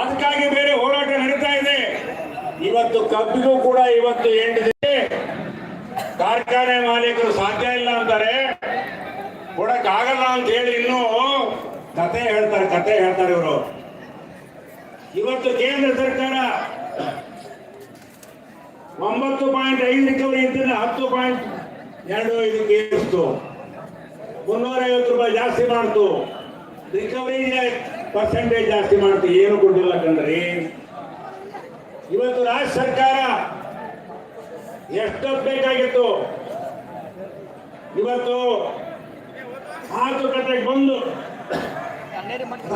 ಅದಕ್ಕಾಗಿ ಬೇರೆ ಹೋರಾಟ ನಡೀತಾ ಇದೆ. ಇವತ್ತು ಕಬ್ಬಿಗೂ ಕೂಡ ಇವತ್ತು ಎಂಟಿದೆ ಕಾರ್ಖಾನೆ ಮಾಲೀಕರು ಸಾಧ್ಯ ಇಲ್ಲ ಅಂತಾರೆ. ಕೊಡಕ್ ಆಗಲ್ಲ ಅಂತ ಹೇಳಿ ಇನ್ನೂ ಕತೆ ಹೇಳ್ತಾರೆ ಕತೆ ಹೇಳ್ತಾರೆ ಇವರು. ಇವತ್ತು ಕೇಂದ್ರ ಸರ್ಕಾರ ಒಂಬತ್ತು ಪಾಯಿಂಟ್ ಐದು ರಿಕವರಿ ಇದ್ದರೆ ಹತ್ತು ಪಾಯಿಂಟ್ ಎರಡು ಐದಕ್ಕೆ ಏರಿಸ್ತು ಮುನ್ನೂರೈವತ್ತು ರೂಪಾಯಿ ಜಾಸ್ತಿ ಮಾಡ್ತು. ರಿಕವರಿ ಪರ್ಸೆಂಟೇಜ್ ಜಾಸ್ತಿ ಮಾಡುತ್ತೆ. ಏನು ಕೊಟ್ಟಿಲ್ಲ ಕಣ್ರಿ. ಇವತ್ತು ರಾಜ್ಯ ಸರ್ಕಾರ ಎಷ್ಟು ಬೇಕಾಗಿತ್ತು? ಇವತ್ತು ಮಾತುಕತೆಗೆ ಬಂದು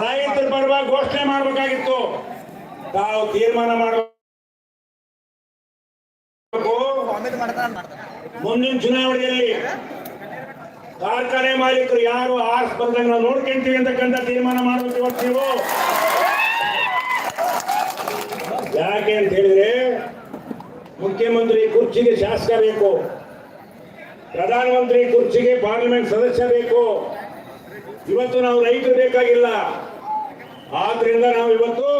ರೈತರ ಪರವಾಗಿ ಘೋಷಣೆ ಮಾಡಬೇಕಾಗಿತ್ತು. ತಾವು ತೀರ್ಮಾನ ಮಾಡಬೇಕು. ಮುಂದಿನ ಚುನಾವಣೆಯಲ್ಲಿ ಕಾರ್ಖಾನೆ ಮಾಲೀಕರು ಯಾರು ನಾವು ನೋಡ್ಕೊಂತೀವಿ ಅಂತಕ್ಕಂಥ ತೀರ್ಮಾನ ಮಾಡಬೇಕು ಇವತ್ತು ನೀವು. ಯಾಕೆ ಅಂತ ಹೇಳಿದ್ರೆ ಮುಖ್ಯಮಂತ್ರಿ ಕುರ್ಚಿಗೆ ಶಾಸಕ ಬೇಕು, ಪ್ರಧಾನಮಂತ್ರಿ ಕುರ್ಚಿಗೆ ಪಾರ್ಲಿಮೆಂಟ್ ಸದಸ್ಯ ಬೇಕು. ಇವತ್ತು ನಾವು ರೈತರು ಬೇಕಾಗಿಲ್ಲ. ಆದ್ರಿಂದ ನಾವು ಇವತ್ತು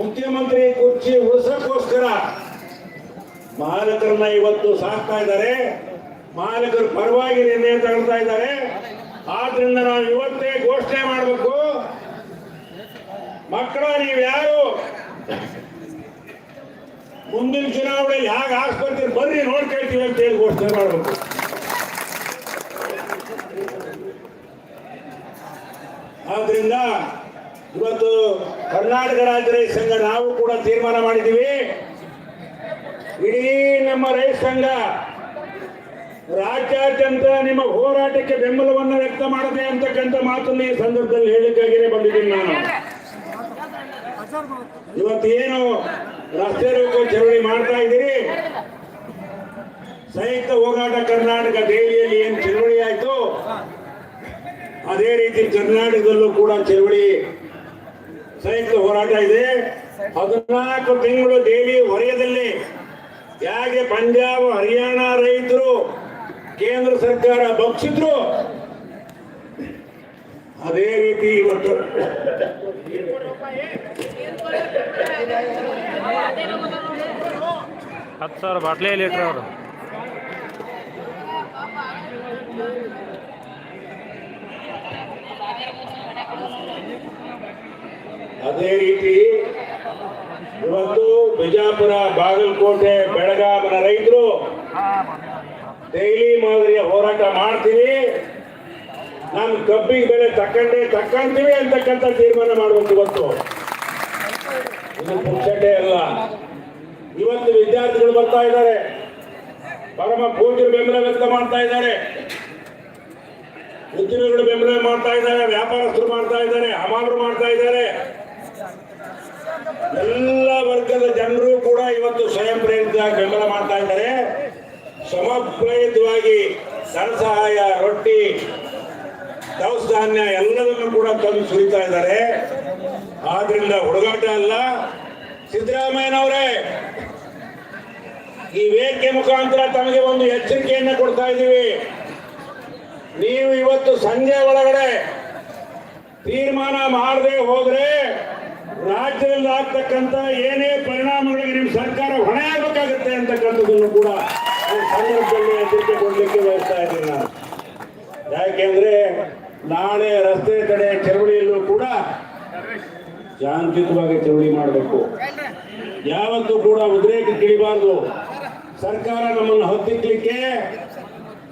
ಮುಖ್ಯಮಂತ್ರಿ ಕುರ್ಚಿ ಉಳಿಸಕ್ಕೋಸ್ಕರ ಮಾಲಕರನ್ನ ಇವತ್ತು ಸಾಕ್ತಾ ಇದ್ದಾರೆ. ಮಾಲಕರ ಪರವಾಗಿ ನಿರ್ಣಯ ತಗೊಳ್ತಾ ಇದ್ದಾರೆ. ಆದ್ರಿಂದ ನಾವು ಇವತ್ತೇ ಘೋಷಣೆ ಮಾಡಬೇಕು. ಮಕ್ಕಳ ನೀವು ಯಾರು ಮುಂದಿನ ಚುನಾವಣೆ ಹೇಗೆ ಆಸ್ಪತ್ರೆ ಬರ್ರಿ, ನೋಡ್ಕೊಳ್ತೀವಿ ಅಂತ ಹೇಳಿ ಘೋಷಣೆ ಮಾಡಬೇಕು. ಆದ್ರಿಂದ ಇವತ್ತು ಕರ್ನಾಟಕ ರಾಜ್ಯ ರೈತ ಸಂಘ ನಾವು ಕೂಡ ತೀರ್ಮಾನ ಮಾಡಿದ್ದೀವಿ. ಇಡೀ ನಮ್ಮ ರೈತ ಸಂಘ ರಾಜ್ಯಾದ್ಯಂತ ನಿಮ್ಮ ಹೋರಾಟಕ್ಕೆ ಬೆಂಬಲವನ್ನು ವ್ಯಕ್ತ ಮಾಡದೆ ಅಂತಕ್ಕಂಥ ಮಾತನ್ನು ಈ ಸಂದರ್ಭದಲ್ಲಿ ಹೇಳಿಕ್ಕಾಗಿಯೇ ಬಂದಿದ್ದೀನಿ ನಾನು. ಇವತ್ತೇನು ರಸ್ತೆ ರೋಕೋ ಚಳವಳಿ ಮಾಡ್ತಾ ಇದ್ದೀರಿ? ಸಂಯುಕ್ತ ಹೋರಾಟ ಕರ್ನಾಟಕ ದೆಹಲಿಯಲ್ಲಿ ಏನು ಚಳವಳಿ ಆಯ್ತು? ಅದೇ ರೀತಿ ಕರ್ನಾಟಕದಲ್ಲೂ ಕೂಡ ಚಳವಳಿ ಸಂಯುಕ್ತ ಹೋರಾಟ ಇದೆ. ಹದಿನಾಲ್ಕು ತಿಂಗಳು ದೆಹಲಿ ವಲಯದಲ್ಲಿ. ಹೇಗೆ ಪಂಜಾಬ್, ಹರಿಯಾಣ ರೈತರು ಕೇಂದ್ರ ಸರ್ಕಾರ ಬಕ್ಷಿದ್ರು ಅದೇ ರೀತಿ ಇವತ್ತು. ಹತ್ತು ಸಾವಿರ ಬಾಟ್ಲೇ ಲೀಟ್ರ್ ಅವರು. ಅದೇ ರೀತಿ ಇವತ್ತು ಬಿಜಾಪುರ ಬಾಗಲಕೋಟೆ ಬೆಳಗಾವಿನ ರೈತರು ಡೈಲಿ ಮಾದರಿಯ ಹೋರಾಟ ಮಾಡ್ತೀವಿ ನಾನು ಕಬ್ಬಿಗೆ ಬೆಲೆ ತಕ್ಕಂಡೆ ತಕ್ಕಂತೀವಿ ಅಂತಕ್ಕಂಥ ತೀರ್ಮಾನ ಮಾಡುವಂತ ಇವತ್ತು ಇದು ಪುಕ್ಷಟೆ ಅಲ್ಲ. ಇವತ್ತು ವಿದ್ಯಾರ್ಥಿಗಳು ಬರ್ತಾ ಇದ್ದಾರೆ. ಪರಮ ಪೂಜ್ಯರು ಬೆಂಬಲ ವ್ಯಕ್ತ ಮಾಡ್ತಾ ಇದ್ದಾರೆ. ಉದ್ಯಮಿಗಳು ಬೆಂಬಲ ಮಾಡ್ತಾ ಇದ್ದಾರೆ. ವ್ಯಾಪಾರಸ್ಥರು ಮಾಡ್ತಾ ಇದ್ದಾರೆ. ಹಮಾಲರು ಮಾಡ್ತಾ ಇದ್ದಾರೆ. ಎಲ್ಲ ವರ್ಗದ ಜನರು ಕೂಡ ಇವತ್ತು ಸ್ವಯಂ ಪ್ರೇರಿತ ಬೆಂಬಲ ಮಾಡ್ತಾ ಇದ್ದಾರೆ. ಸಮಪ್ರೇರಿತವಾಗಿ ಧನ ಸಹಾಯ ರೊಟ್ಟಿ ದವಸ ಧಾನ್ಯ ಎಲ್ಲದನ್ನು ಕೂಡ ತಂದು ಸುರಿತಾ ಇದ್ದಾರೆ. ಆದ್ರಿಂದ ಹುಡುಗಾಟ ಅಲ್ಲ, ಸಿದ್ದರಾಮಯ್ಯನವರೇ, ಈ ವೇದಿಕೆ ಮುಖಾಂತರ ತಮಗೆ ಒಂದು ಎಚ್ಚರಿಕೆಯನ್ನು ಕೊಡ್ತಾ ಇದ್ದೀವಿ. ನೀವು ಇವತ್ತು ಸಂಜೆ ಒಳಗಡೆ ತೀರ್ಮಾನ ಮಾಡದೆ ಹೋದ್ರೆ ರಾಜ್ಯದಲ್ಲಿ ಆಗ್ತಕ್ಕಂಥ ಏನೇ ಪರಿಣಾಮಗಳಿಗೆ ನಿಮ್ಮ ಸರ್ಕಾರ ಹೊಣೆ ಆಗಬೇಕಾಗುತ್ತೆ ಅಂತಕ್ಕಂಥದ್ದನ್ನು ಕೂಡ ಸಂದರ್ಭದಲ್ಲಿ ಎಚ್ಚರಿಕೆ ಕೊಡಲಿಕ್ಕೆ ಬಯಸ್ತಾ ಇದ್ದೀನಿ ಯಾಕೆಂದ್ರೆ ನಾಳೆ ರಸ್ತೆ ತಡೆ ಚಳವಳಿಯಲ್ಲೂ ಕೂಡ ಶಾಂತಿಯುತವಾಗಿ ಚಳವಳಿ ಮಾಡಬೇಕು. ಯಾವತ್ತೂ ಕೂಡ ಉದ್ರೇಕ ತಿಳಿಬಾರ್ದು. ಸರ್ಕಾರ ನಮ್ಮನ್ನು ಹತ್ತಿಕ್ಲಿಕ್ಕೆ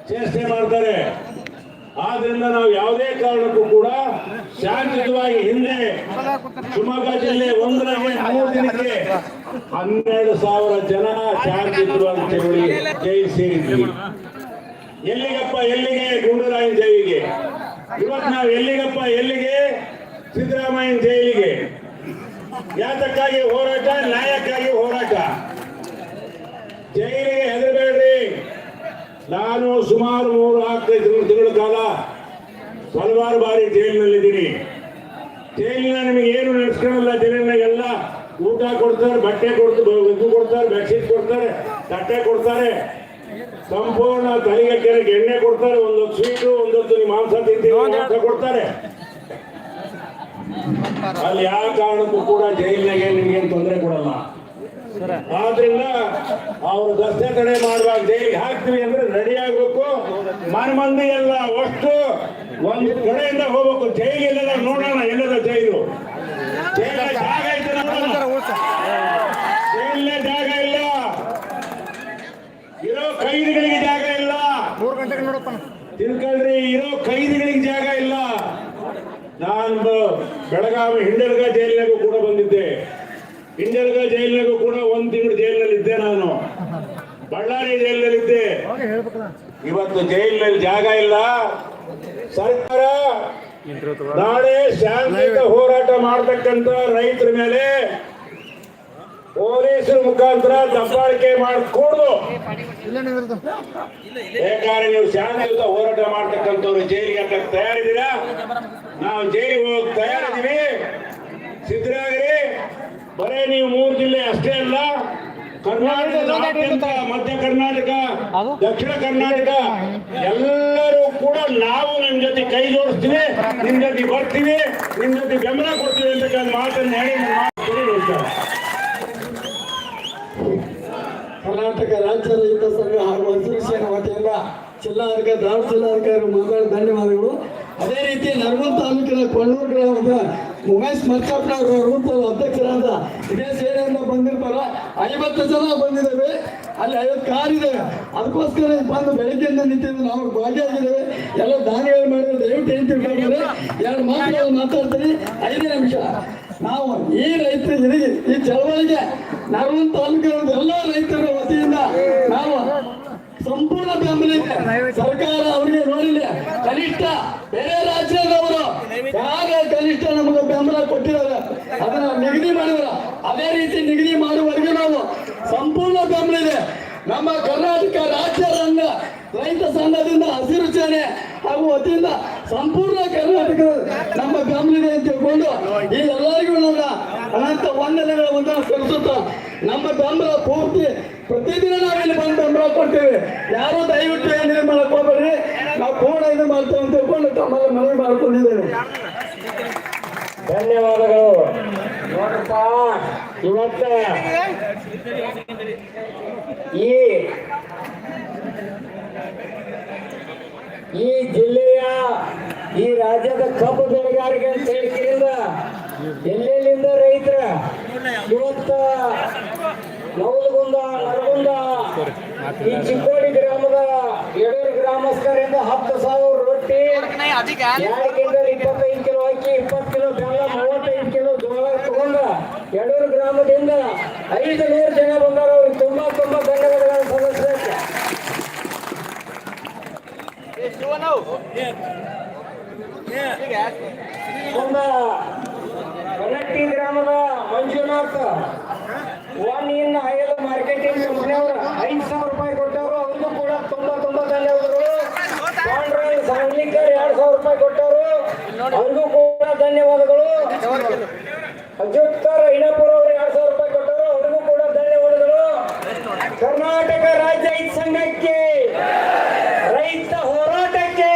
ಚೇಷ್ಟೆ ಮಾಡ್ತಾರೆ. ಆದ್ರಿಂದ ನಾವು ಯಾವುದೇ ಕಾರಣಕ್ಕೂ ಕೂಡ ಶಾಂತಿಯುತವಾಗಿ ಹಿಂದೆ ಶಿವಮೊಗ್ಗ ಜಿಲ್ಲೆ ಒಂದರಲ್ಲಿ ಮೂರು ದಿನಕ್ಕೆ ಹನ್ನೆರಡು ಸಾವಿರ ಜನ ಶಾಂತಿಯುತವಾಗಿ ಚಳವಳಿ ಜೈ ಸೇರಿದ್ವಿ. ಎಲ್ಲಿಗಪ್ಪ, ಎಲ್ಲಿಗೆ? ಗುಂಡೂರಾಯನ ಜೈಲಿಗೆ. ಇವತ್ತು ನಾವು ಎಲ್ಲಿಗಪ್ಪ, ಎಲ್ಲಿಗೆ? ಸಿದ್ದರಾಮಯ್ಯನ ಜೈಲಿಗೆ. ಯಾತಕ್ಕಾಗಿ ಹೋರಾಟ, ನ್ಯಾಯಕ್ಕಾಗಿ ಹೋರಾಟ? ಜೈಲಿಗೆ ಹೆದರಬೇಡ್ರಿ. ನಾನು ಸುಮಾರು ಮೂರು ನಾಲ್ಕೈದು ತಿಂಗಳ ಕಾಲ. ಹಲವಾರು ಬಾರಿ ಜೈಲಿನಲ್ಲಿದ್ದೀನಿ. ಜೈಲಿನ ನಿಮಗೆ ಏನು ನಡೆಸ್ಕೊಳ್ಳಲ್ಲ ಜೈಲಿನಾಗೆಲ್ಲ ಊಟ ಕೊಡ್ತಾರೆ ಬಟ್ಟೆ ಕೊಡ್ತಾರೆ ಇದು ಕೊಡ್ತಾರೆ ಬೆಡ್ಶೀಟ್ ಕೊಡ್ತಾರೆ ತಟ್ಟೆ ಕೊಡ್ತಾರೆ. ಸಂಪೂರ್ಣ ತಲೆಗೆ ಕೆರೆಗೆ ಎಣ್ಣೆ ಕೊಡ್ತಾರೆ ಒಂದೊಂದು ಸ್ವೀಟು ಒಂದೊಂದು ನಿಮ್ಮ ಮಾಂಸ ತಿಂತೀವಿ ಕೊಡ್ತಾರೆ. ಅಲ್ಲಿ ಯಾವ ಕಾರಣಕ್ಕೂ ಕೂಡ ಜೈಲಿನಾಗೆ ನಿಮ್ಗೇನು ತೊಂದರೆ ಕೊಡಲ್ಲ. ಆದ್ರಿಂದ ಅವ್ರು ದಸ್ತೆ ತಡೆ ಮಾಡುವಾಗ ಜೈಲಿಗೆ ಹಾಕ್ತೀವಿ ಅಂದ್ರೆ ರೆಡಿ ಆಗ್ಬೇಕು. ಮನೆ ಮಂದಿ ಎಲ್ಲ ಅಷ್ಟು ಒಂದು ಕಡೆಯಿಂದ ಹೋಗ್ಬೇಕು. ಜೈಲಿಲ್ಲ ನೋಡೋಣ ಎಲ್ಲದ ಜೈಲು ಜೈಲ ಜಾಗ ಐತೆ ಜೈಲೇ ಜಾಗ ಇಲ್ಲ. ಇರೋ ಕೈದಿಗಳಿಗೆ ಜಾಗ ಇಲ್ಲ. ಮೂರು ಗಂಟೆಗೆ ನೋಡಪ್ಪ ತಿಳ್ಕೊಳ್ರಿ ಇರೋ ಕೈದಿಗಳಿಗೆ ಜಾಗ ಇಲ್ಲ. ನಾನು ಬೆಳಗಾವಿ ಹಿಂಡಲ್ಗ ಜೈಲಿನಾಗೂ ಕೂಡ ಬಂದಿದ್ದೆ. ಹಿಂಡಲ್ಗ ಜೈಲಿನಾಗೂ ಕೂಡ ಒಂದ್ ತಿಂಗಳು ಜೈಲಿನಲ್ಲಿ ಇದ್ದೆ ನಾನು ಬಳ್ಳಾರಿ ಜೈಲಿನಲ್ಲಿದ್ದೆ ಅವಾಗ ಹೇಳ್ಬೇಕಲ್ಲ ಇವತ್ತು ಜೈಲಿನಲ್ಲಿ ಜಾಗ ಇಲ್ಲ. ಸರ್ಕಾರ ನಾಳೆ ಶಾಂತಿಯುತ ಹೋರಾಟ ಮಾಡತಕ್ಕಂತ ರೈತರ ಮೇಲೆ ಪೊಲೀಸರ ಮುಖಾಂತರ ದಬ್ಬಾಳಿಕೆ ಮಾಡಿಕೊಡ್ದು. ಬೇಕಾದ್ರೆ ನೀವು ಶಾಂತಿಯುತ ಹೋರಾಟ ಮಾಡ್ತಕ್ಕಂಥವ್ರು ಜೈಲಿಗೆ ಹಾಕಕ್ ತಯಾರಿದ್ದೀರಾ? ನಾವು ಜೈಲಿಗೆ ಹೋಗಕ್ ತಯಾರಿದ್ದೀವಿ. ಸಿದ್ದರಾಗಿರಿ ಬರೇ ನೀವು ಮೂರು ಜಿಲ್ಲೆ ಅಷ್ಟೇ ಅಲ್ಲ. ಕರ್ನಾಟಕದಾದ್ಯಂತ ಮಧ್ಯ ಕರ್ನಾಟಕ ದಕ್ಷಿಣ ಕರ್ನಾಟಕ ಎಲ್ಲರೂ ಕೂಡ ನಾವು ನಿಮ್ ಜೊತೆ ಕೈ ಜೋಡಿಸ್ತೀವಿ ನಿಮ್ ಜೊತೆ ಬರ್ತೀವಿ ನಿಮ್ ಜೊತೆ ಬೆಂಬಲ ಕೊಡ್ತೀವಿ ಅಂತ ಮಾತನ್ನ ಹೇಳಿ. ಕರ್ನಾಟಕ ರಾಜ್ಯ ರೈತ ಸಂಘ ಹಾಗೂ ಹಸಿರು ಸೇನೆ ವತಿಯಿಂದ ಜಿಲ್ಲಾಧಿಕಾರಿ ಧಾರವಾಡ ಜಿಲ್ಲಾಧಿಕಾರಿ ಮಾತಾಡಿ ಧನ್ಯವಾದಗಳು ಅದೇ ರೀತಿ ನರಮಲ್ ತಾಲೂಕಿನ ಕೊಣ್ಣೂರು ಗ್ರಾಮದ ಉಮೇಶ್ ಮರ್ಚಪ್ಪನವರು ಅಧ್ಯಕ್ಷರಾದ ಇದೇ ಸೇನೆಯಿಂದ ಬಂದಿರ್ತಾರ. ಐವತ್ತು ಜನ ಬಂದಿದ್ದೇವೆ. ಅಲ್ಲಿ ಐವತ್ತು ಕಾರ್ ಇದೆ. ಅದಕ್ಕೋಸ್ಕರ ಬಂದು ಬೆಳಗ್ಗೆಯಿಂದ ನಿಂತಿದ್ದು ನಾವು ಭಾಗಿಯಾಗಿದ್ದೇವೆ. ಎಲ್ಲ ದಾನಿಗಳು ಮಾಡಿದ್ರೆ ದಯವಿಟ್ಟು ಏನ್ ತಿಳ್ಕೊಂಡಿದ್ರೆ ಎರಡು ಮಾತುಗಳು ಮಾತಾಡ್ತೀನಿ. ಐದೇ ನಿಮಿಷ. ನಾವು ಈ ರೈತರಿಗೆ ಈ ಚಳವಳಿಗೆ ನರಗುಂದ ತಾಲೂಕಿನ ಎಲ್ಲ ರೈತರ ವತಿಯಿಂದ ನಾವು ಸಂಪೂರ್ಣ ಬೆಂಬಲ ಇದೆ. ಸರ್ಕಾರ ಅವರಿಗೆ ನೋಡಿದೆ ಕನಿಷ್ಠ ಬೇರೆ ರಾಜ್ಯದವರು ಯಾರ ಕನಿಷ್ಠ ನಮಗೆ ಬೆಂಬಲ ಕೊಟ್ಟಿದ್ದಾರೆ ಅದನ್ನ ನಿಗದಿ ಮಾಡಿದ್ರ ಅದೇ ರೀತಿ ನಿಗದಿ ಮಾಡುವವರೆಗೆ ನಾವು ಸಂಪೂರ್ಣ ಬೆಂಬಲ ಇದೆ. ನಮ್ಮ ಕರ್ನಾಟಕ ರಾಜ್ಯ ರಂಗ ರೈತ ಸಂಘದಿಂದ ಹಸಿರು ಸೇನೆ ಹಾಗೂ ವತಿಯಿಂದ ಸಂಪೂರ್ಣ ಕರ್ನಾಟಕ ನಮ್ಮ ಬೆಂಬಲಿದೆ ಅಂತ ತಿಳ್ಕೊಂಡು ಈ ಎಲ್ಲರಿಗೂ ನನ್ನ ಅನಂತ ವಂದನೆಗಳ ಒಂದನ್ನು ಸಲ್ಲಿಸುತ್ತ ನಮ್ಮ ಬೆಂಬಲ ಪೂರ್ತಿ ಪ್ರತಿದಿನ ನಾವು ಇಲ್ಲಿ ಬಂದು ಬೆಂಬಲ ಯಾರು ದಯವಿಟ್ಟು ಏನಿದೆ ಮಾಡಕ್ ನಾವು ಕೋಣ ಇದು ಮಾಡ್ತೇವೆ ಅಂತ ತಿಳ್ಕೊಂಡು ತಮ್ಮಲ್ಲಿ ಮನವಿ ಮಾಡ್ಕೊಂಡಿದ್ದೇವೆ. ಧನ್ಯವಾದಗಳು. ನೋಡಪ್ಪ, ಇವತ್ತ ಈ ಈ ಜಿಲ್ಲೆಯ ಈ ರಾಜ್ಯದ ಕಬ್ಬು ಬೆಳೆಗಾರಿಕೆ ಅಂತ ಹೇಳಿಕೆಯಿಂದ ಎಲ್ಲೆಲ್ಲಿಂದ ರೈತರ? ಇವತ್ತ ನವಲಗುಂದ ನರಗುಂದ ಈ ಚಿಕ್ಕೋಡಿ ಗ್ರಾಮದ ಎಡೂರು ಗ್ರಾಮಸ್ಥರಿಂದ ಹತ್ತು ಸಾವಿರ ರೊಟ್ಟಿ. ಎರಡು ಕ್ವಿಂಟಲ್ ಇಪ್ಪತ್ತೈದು ಕಿಲೋ ಅಕ್ಕಿ ಇಪ್ಪತ್ತು ಕಿಲೋ ಬೆಲ್ಲ ಮೂವತ್ತೈದು ಕಿಲೋ ಜೋಳ ತಗೊಂಡ ಎಡೂರು ಗ್ರಾಮದಿಂದ ಐದು ನೂರು ಜನ ಬಂದಾರ. ಅವ್ರಿಗೆ ತುಂಬಾ ತುಂಬಾ ಧನ್ಯವಾದಗಳ ಸದಸ್ಯಕ್ಕೆ ಗ್ರಾಮದ ಮಂಜುನಾಥ್. ಒನ್ ಇನ್ ಮಾರ್ಕೆಟಿಂಗ್ ಕಂಪನಿಯವರು ಐದು ಸಾವಿರ ರೂಪಾಯಿ ಕೊಟ್ಟವರು, ಅವ್ರಿಗೂ ಕೂಡ ತುಂಬಾ ತುಂಬಾ ಧನ್ಯವಾದಗಳು. ಪಾಂಡ್ರಾಯ್ ಸಾಂಗ್ಲಿಕರ್ ಎರಡು ಸಾವಿರ ರೂಪಾಯಿ ಕೊಟ್ಟವರು, ಅವ್ರಿಗೂ ಕೂಡ ಧನ್ಯವಾದಗಳು. ಅಜುತ್ಕರ್ ಐನಪುರ ಅವರು ಎರಡು ಸಾವಿರ ರೂಪಾಯಿ ಕೊಟ್ಟವರು ಅವ್ರಿಗೂ ಕೂಡ ಧನ್ಯವಾದಗಳು ಕರ್ನಾಟಕ ರಾಜ್ಯ ರೈತ ಸಂಘಕ್ಕೆ ರೈತ ಹೋರಾಟಕ್ಕೆ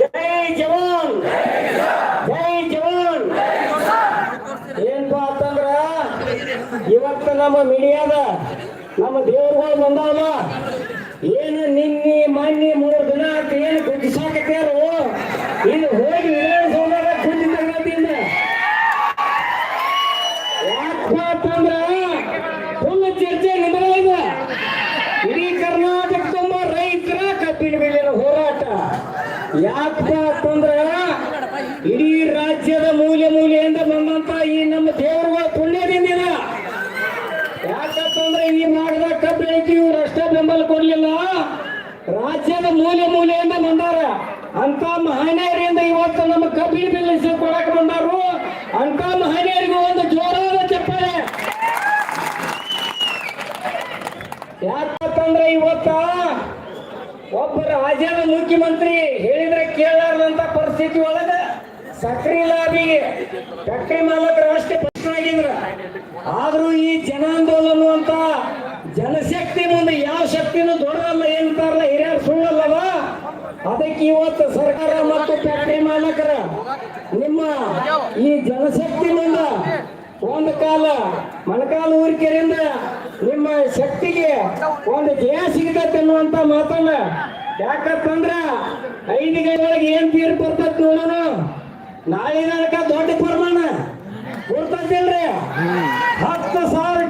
ಜೈ ಜವಾನ್ ಜೈ ಜವಾನ್ ಏನಪ್ಪಾ ಅಂತಂದ್ರ ಇವತ್ತ ನಮ್ಮ ಮೀಡಿಯಾದ ನಮ್ಮ ದೇವ್ರುಗಳು ಬಂದಾವಲ್ಲ ಏನು ನಿನ್ನೆ ಮೊನ್ನೆ ಮೂರು ದಿನ ಏನು ಇಲ್ಲಿ ಇದು ಹೋಗಿ ವಿಧಾನಸೌಧದಾಗ ಕುದಿ ತಗೊಳ್ತಿಂದ ಯಾಕಪ್ಪ ಅಂತಂದ್ರ ಫುಲ್ ಚರ್ಚೆ ನಿಮಗಿದೆ ಇಡೀ ಕರ್ನಾಟಕ ತುಂಬ ರೈತರ ಕಬ್ಬಿನ ಬೆಲೆಯ ಹೋರಾಟ ಯಾಕಪ್ಪ ಅಂತಂದ್ರ ಇಡೀ ರಾಜ್ಯದ ಮೂಲೆ ಮೂಲೆಯಿಂದ ಬಂದಂತ ಈ ನಮ್ಮ ದೇವರುಗಳ ಪುಣ್ಯದಿಂದ ಇದು. ಯಾಕಂತಂದ್ರೆ ಈ ಮಾಡಿದ ಕಬ್ಬು ಬೆಳಿತೀವಿ ಇವ್ರು ಅಷ್ಟೇ ಬೆಂಬಲ ಕೊಡ್ಲಿಲ್ಲ ರಾಜ್ಯದ ಮೂಲೆ ಮೂಲೆಯಿಂದ ಬಂದಾರ. ಅಂತ ಮಹನೀಯರಿಂದ ಇವತ್ತು ನಮ್ಮ ಕಬ್ಬಿನ ಬೆಲೆ ಕೊಡಕ್ ಬಂದಾರು. ಅಂತ ಮಹನೀಯರಿಗೂ ಒಂದು ಜೋರಾದ ಚಪ್ಪಾಳೆ. ಯಾಕಂದ್ರೆ ಇವತ್ತ ಒಬ್ಬ ರಾಜ್ಯದ ಮುಖ್ಯಮಂತ್ರಿ ಹೇಳಿದ್ರೆ ಕೇಳಾರ್ದಂತ ಪರಿಸ್ಥಿತಿ ಒಳಗ ಸಕ್ರಿ ಲಾಬಿಗೆ ಫ್ಯಾಕ್ಟ್ರಿ ಮಾಲಕರು ಅಷ್ಟೇ ಪ್ರಶ್ನಾಗಿದ್ರ ಆದ್ರೂ ಈ ಈ ಜಲಶಕ್ತಿ ಮುಂದ ಒಂದು ಕಾಲ ಮಣಕಾಲ ಊರಿಕೆಯಿಂದ ನಿಮ್ಮ ಶಕ್ತಿಗೆ ಒಂದು ಜಯ ಸಿಗ್ತೈತೆ ಅನ್ನುವಂತ ಮಾತನ್ನ ಯಾಕಂದ್ರ ಐದು ಗಂಟೆಗಳಿಗೆ ಏನ್ ತೀರ್ ಬರ್ತೈತ್ ನೋಡೋಣ? ನಾಳೆ ನನಕ ದೊಡ್ಡ ಪ್ರಮಾಣ ಗುರ್ತೈತಿಲ್ರಿ ಹತ್ತು ಸಾವಿರ